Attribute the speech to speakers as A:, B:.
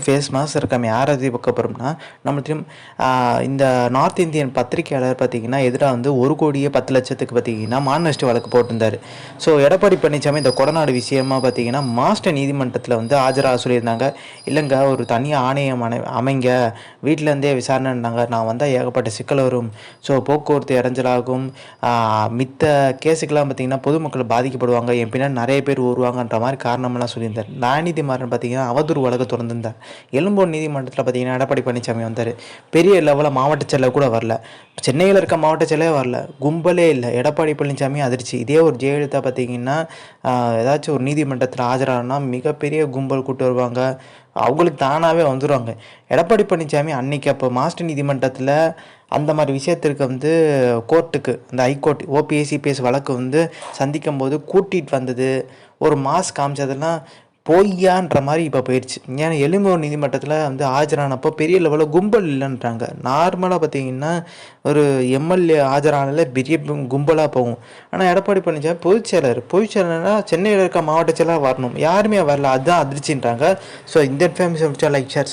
A: Face mass இருக்காமல் யார் அது பார்க்க போகிறோம்னா நம்ம இந்த நார்த் இந்தியன் பத்திரிகையாளர் பார்த்தீங்கன்னா எதிராக வந்து ஒரு கோடியே பத்து லட்சத்துக்கு பார்த்தீங்கன்னா மாநஷ்ட வழக்கு போட்டிருந்தார். ஸோ எடப்பாடி பழனிசாமி இந்த கொடநாடு விஷயமா பார்த்தீங்கன்னா மாஸ்டர் நீதிமன்றத்தில் வந்து ஆஜராக சொல்லியிருந்தாங்க. இல்லைங்க ஒரு தனி ஆணையம் அமை அமைங்க வீட்டிலேருந்தே விசாரணைன்னாங்க. நான் வந்தால் ஏகப்பட்ட சிக்கல் வரும். ஸோ போக்குவரத்து இடைஞ்சலாகும். மித்த கேஸுக்கெல்லாம் பார்த்தீங்கன்னா பொதுமக்கள் பாதிக்கப்படுவாங்க. என் பின்னாடி நிறைய பேர் வருவாங்கன்ற மாதிரி காரணமெல்லாம் சொல்லியிருந்தார். தயாநிதி மாறன் பார்த்தீங்கன்னா அவதூறு வழக்கு திறந்திருந்தார். எழும்பூர் நீதிமன்றத்தில் பார்த்தீங்கன்னா எடப்பாடி பழனிசாமி வந்தார். பெரிய லெவலில் மாவட்ட செயலர் கூட வரல. சென்னையில் இருக்க மாவட்ட செயலே வரல. கும்பலே இல்லை. எடப்பாடி பழனிசாமி அதிர்ச்சி. இதே ஒரு ஜெயலலிதா பார்த்தீங்கன்னா ஏதாச்சும் ஒரு நீதிமன்றத்தில் ஆஜரானா மிகப்பெரிய கும்பல் கூட்டு வருவாங்க. அவங்களுக்கு தானாகவே வந்துடுவாங்க எடப்பாடி பழனிசாமி அன்னைக்கு அப்போ மாஸ்டர் நீதிமன்றத்தில் அந்த மாதிரி விஷயத்திற்கு வந்து கோர்ட்டுக்கு அந்த ஹைகோர்ட் ஓபிஎஸ்சிபிஎஸ் வழக்கு வந்து சந்திக்கும் போது கூட்டிகிட்டு வந்தது. ஒரு மாஸ் காமிச்சதெல்லாம் பொய்யான்ற மாதிரி இப்போ போயிடுச்சு. ஏன்னா எலும்பூர் நீதிமன்றத்தில் வந்து ஆஜரானப்போ பெரிய லெவலில் கும்பல் இல்லைன்றாங்க. நார்மலாக பார்த்தீங்கன்னா ஒரு எம்எல்ஏ ஆஜரானால பெரிய கும்பலாக போகும். ஆனால் எடப்பாடி பழனிசாமி பொதுச் செயலர். பொதுச் சென்னையில் இருக்க மாவட்ட செயலாக வரணும். யாருமே வரல. அதுதான் அதிர்ச்சின்றாங்க. ஸோ இந்த இன்ஃபர்மேஷன் லைக் ஷேர்